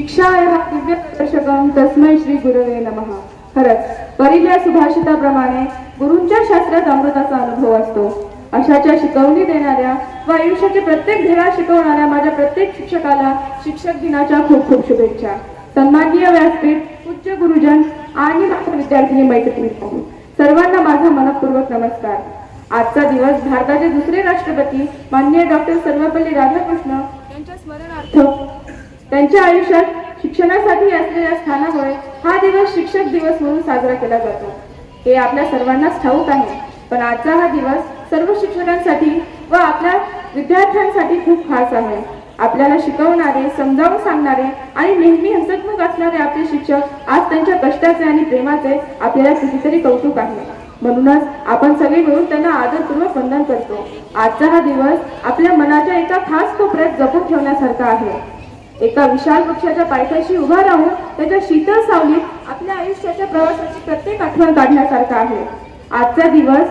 शिक्षा हा दिव्य प्रदर्शकम तस्मै श्री गुरवे नमः. खरंच परिल्या सुभाषिताप्रमाणे गुरूंच्या शास्त्रात अमृताचा अनुभव असतो. अशाच्या शिकवणी देणाऱ्या व आयुष्याचे प्रत्येक धडा शिकवणाऱ्या माझ्या प्रत्येक शिक्षकाला शिक्षक दिनाच्या खूप खूप शुभेच्छा. सन्माननीय व्यासपीठ उच्च गुरुजन आणि माझ्या विद्यार्थिनी मैत्रिणी सर्वांना माझा मनपूर्वक नमस्कार. आजचा दिवस भारताचे दुसरे राष्ट्रपती माननीय डॉक्टर सर्वपल्ली राधाकृष्ण यांच्या स्मरणार्थ त्यांच्या आयुष्यात शिक्षणासाठी असलेल्या स्थानामुळे हा दिवस शिक्षक दिवस म्हणून साजरा केला जातो. हे आपल्या सर्वांनाच ठाऊक आहे पण आजचा हा दिवस सर्व शिक्षकांसाठी व आपल्या विद्यार्थ्यांसाठी खूप खास आहे. आपल्याला शिकवणारे समजावून सांगणारे आणि नेहमी हसतमुख असणारे आपले शिक्षक आज त्यांच्या कष्टाचे आणि प्रेमाचे आपल्याला कितीतरी कौतुक आहे. म्हणूनच आपण सगळे मिळून त्यांना आदरपूर्वक वंदन करतो. आजचा हा दिवस आपल्या मनाच्या एका खास कोपऱ्यात जपून ठेवण्यासारखा आहे. एका विशाल वृक्षाच्या पायथ्याशी उभा राहून त्याच्या शीतल सावलीत आपल्या आयुष्याच्या प्रवासाची प्रत्येक आठवण काढण्यासारखा आहे. आजचा दिवस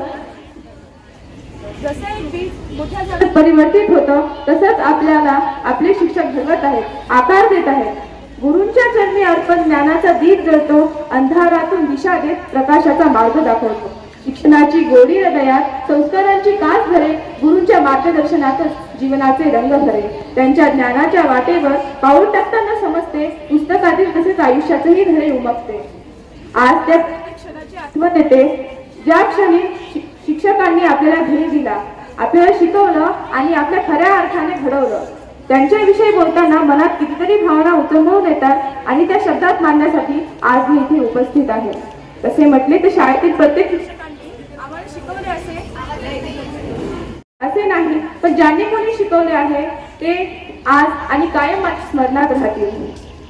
जसे एक बीज मोठ्या जगात परिवर्तित होतं तसंच आपल्याला आपले शिक्षक घडवत आहेत आकार देत आहेत. गुरूंच्या चरणी अर्पण ज्ञानाचा दीप जळतो अंधारातून दिशा देत प्रकाशाचा मार्ग दाखवतो. शिक्षणाची गोडी हृदयात संस्कारांची कास भरे गुरूंच्या मार्गदर्शनातच जीवनाचे रंग भरे त्यांच्या ज्ञानाच्या वाटेवर पाऊल टाकताना समजते पुस्तकातील तसेच आयुष्याचेही धडे उमगते. आज त्या क्षणाची आठवण येते. ज्या क्षणी शिक्षकांनी आपल्याला धीर दिला आपल्याला शिकवलं आणि आपल्या खऱ्या अर्थाने घडवलं. त्यांच्याविषयी बोलताना मनात कितीतरी भावना उचंबळून येतात आणि त्या शब्दात मांडण्यासाठी आज मी इथे उपस्थित आहे. तसे म्हटले तर शाळेतील प्रत्येक शिक्षकांनी आम्हाला शिकवले असे नाही पण ज्यांनी कोणी शिकवले आहे ते आज आणि कायम स्मरणात राहतील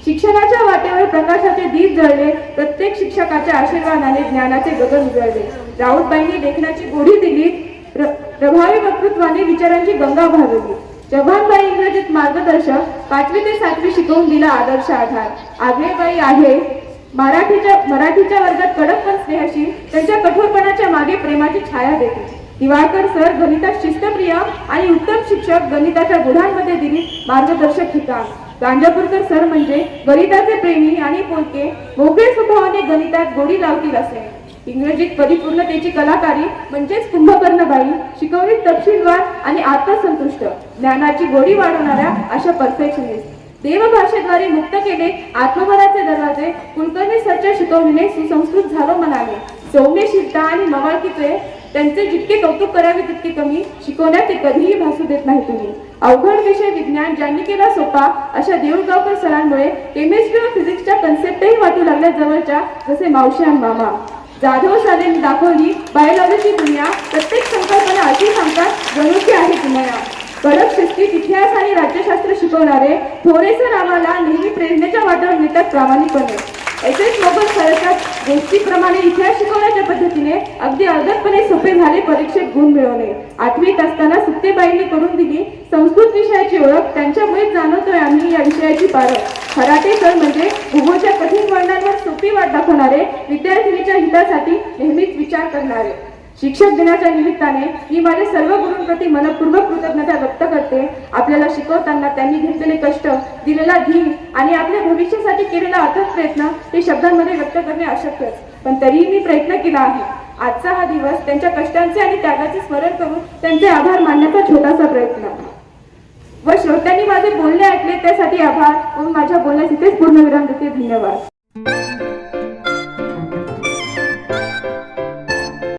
शिक्षणाच्या वाटेवर प्रकाशाचे दीप जळले प्रत्येक शिक्षकाच्या आशीर्वादाने ज्ञानाचे गगन उजळले. राऊतबाईंनी लेखनाची गोडी दिली प्र- प्रभावी वक्तृत्वाने विचारांची गंगा भागवली चव्हाणबाई इंग्रजीत मार्गदर्शक पाचवी ते सातवी शिकवून दिला आदर्श आधार. आगळेबाई आहे मराठीच्या मराठीच्या वर्गात कडक पण स्नेहशील त्यांच्या कठोरपणाच्या मागे प्रेमाची छाया देते. दिवाळकर सर गणितात शिस्तप्रिय आणि उत्तम शिक्षक गणिताच्या गुणांमध्ये दिली मार्गदर्शक ठिकाण. गांजापूरकर सर म्हणजे गणिताचे प्रेमी आणि पोलके मोकळे स्वभावाने गणितात गोडी लावतील असे. इंग्रजीत परिपूर्णतेची कलाकारी म्हणजेच कुंभकर्णबाई शिकवणीत तपशीलवार आणि आत्मसंतुष्ट ज्ञानाची गोडी वाढवणाऱ्या अशा परफेक्शनिस्ट देवभाषेद्वारे मुक्त केले आत्मभराचे दरवाजे कुलकर्णी सरच्या शिकवणीने सुसंस्कृत झालो म्हणाले. सौम्यशीलता आणि मवाळकीचे त्यांचे जितके कौतुक करावे तितके कमी शिकवण्यात ते कधीही भासू देत नाही तुम्ही. अवघड विषय विज्ञान ज्यांनी केला सोपा अशा देऊळगावकर सरांमुळे केमिस्ट्री व फिजिक्सच्या कन्सेप्टही वाटू लागल्या जवळच्या जसे मावशी आणि मामा. जाधव सालेंनी दाखवली बायोलॉजीची दुनिया प्रत्येक संकल्पना अशी सांगतात जणू आहे दुनिया. कडक शिस्तीत इतिहास आणि राज्यशास्त्र शिकवणारे थोरेसर आम्हाला नेहमी प्रेरणेच्या वाटावर नेतात प्रामाणिकपणे. एस एस मोगल सरांच्या गोष्टीप्रमाणे इतिहास शिकवण्याच्या पद्धतीने अगदी अवगतपणे सोपे झाले परीक्षेत गुण मिळवणे आठवीत असताना सुत्तेबाईंनी करून दिली संस्कृत विषयाची ओळख. त्यांच्यामुळे जाणवतोय आम्ही या विषयाची पारख. खराटे सर म्हणजे भूगोलच्या कठीण वर्णांवर सोपी वाट दाखवणारे विद्यार्थिनीच्या हितासाठी नेहमीच विचार करणारे. शिक्षक दिनाच्या निमित्ताने मी माझ्या सर्व गुरूंप्रती मनपूर्वक कृतज्ञता व्यक्त करते. आपल्याला शिकवताना त्यांनी घेतलेले कष्ट दिलेला धीर आणि आपल्या भविष्यासाठी केलेला अथक प्रयत्न हे शब्दांमध्ये व्यक्त करणे अशक्यच. पण तरीही मी प्रयत्न केला आहे. आजचा हा दिवस त्यांच्या कष्टांचे आणि त्यागाचे स्मरण करून त्यांचे आभार मानण्याचा छोटासा प्रयत्न. व श्रोत्यांनी माझे बोलणे ऐकले त्यासाठी आभार. व माझ्या बोलण्यास इथेच पूर्णविराम देते. धन्यवाद.